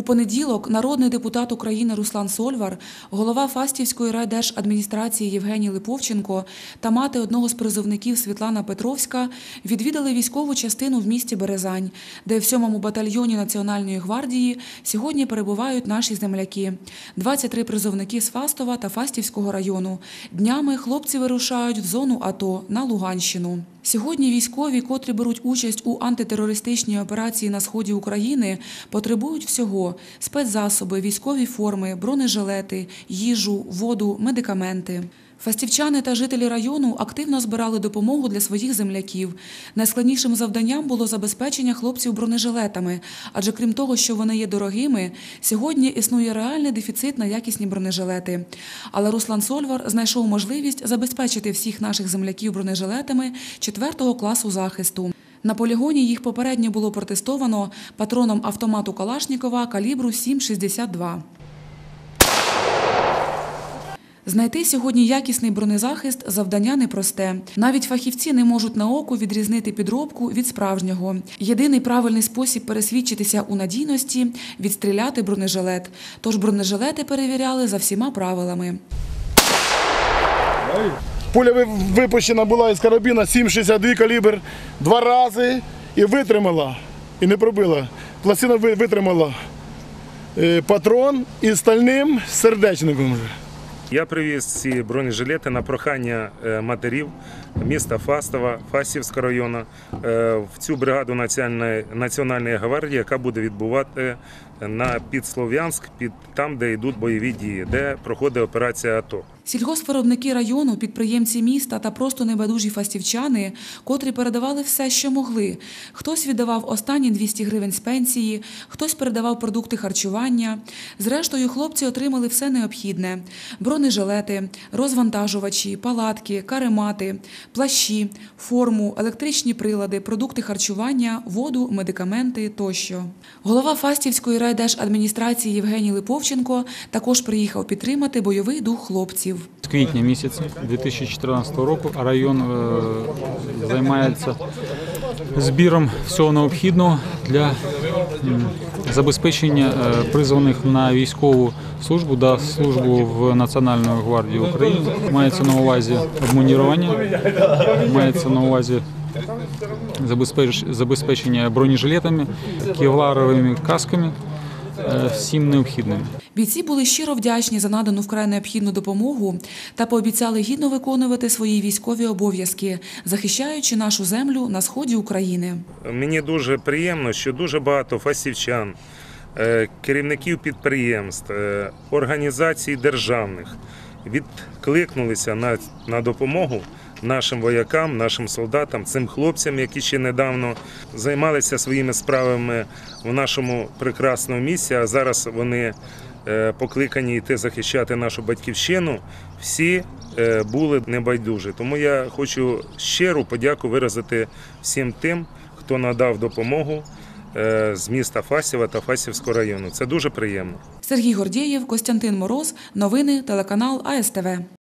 У понеділок народний депутат України Руслан Сольвар, голова Фастівської райдержадміністрації Євгеній Липовченко та мати одного з призовників Світлана Петровська відвідали військову частину в місті Березань, де в 7-му батальйоні Національної гвардії сьогодні перебувають наші земляки. 23 призовники з Фастова та Фастівського району. Днями хлопці вирушають в зону АТО на Луганщину. Сьогодні військові, котрі беруть участь у антитерористичній операції на сході України, потребують всього: спецзасоби, військові форми, бронежилети, їжу, воду, медикаменти. Фастівчани та жителі району активно збирали допомогу для своїх земляків. Найскладнішим завданням було забезпечення хлопців бронежилетами, адже крім того, що вони є дорогими, сьогодні існує реальний дефіцит на якісні бронежилети. Але Руслан Сольвар знайшов можливість забезпечити всіх наших земляків бронежилетами 4 класу захисту. На полігоні їх попередньо було протестовано патроном автомату Калашнікова калібру 7,62. Знайти сьогодні якісний бронезахист завдання непросте. Навіть фахівці не можуть на око відрізнити підробку від справжнього. Єдиний правильний спосіб пересвідчитися у надійності відстріляти бронежилет. Тож бронежилети перевіряли за всіма правилами. Пуля випущена була із карабіна 7,62 калібр два рази і витримала, і не пробила. Пластина витримала е, патрон із стальним сердечником. Я привіз ці бронежилети на прохання е, матерів міста Фастова, Фасівського району е, в цю бригаду Національної гвардії, яка буде відбувати на під Слов'янськ, під там, де йдуть бойові дії, де проходить операція АТО. Сільгоспвиробники району, підприємці міста та просто небайдужі фастівчани, котрі передавали все, що могли. Хтось віддавав останні 200 гривень з пенсії, хтось передавав продукти харчування. Зрештою, хлопці отримали все необхідне: бронежилети, розвантажувачі, палатки, каремати, плащі, форму, електричні прилади, продукти харчування, воду, медикаменти тощо. Голова Фастівської райдержадміністрації Євгеній Липовченко також приїхав підтримати бойовий дух хлопців. З квітня місяця 2014 року район е, займається збіром всього необхідного для забезпечення е, призваних на військову службу та службу в Національної гвардії України. Мається на увазі обмунірування, мається на увазі забезпеч- забезпечення бронежилетами, кевларовими касками, всім необхідним. Бійці були щиро вдячні за надану вкрай необхідну допомогу та пообіцяли гідно виконувати свої військові обов'язки, захищаючи нашу землю на сході України. Мені дуже приємно, що дуже багато фастівчан, е, керівників підприємств, е, організацій державних відкликнулися на, на допомогу нашим воякам, нашим солдатам, цим хлопцям, які ще недавно займалися своїми справами в нашому прекрасному місці, а зараз вони е, покликані йти захищати нашу батьківщину. Всі е, були небайдужі. Тому я хочу щиру подяку виразити всім тим, хто надав допомогу е, з міста Фастєва та Фастівського району. Це дуже приємно. Сергій Гордєєв, Костянтин Мороз. Новини телеканал АСТВ.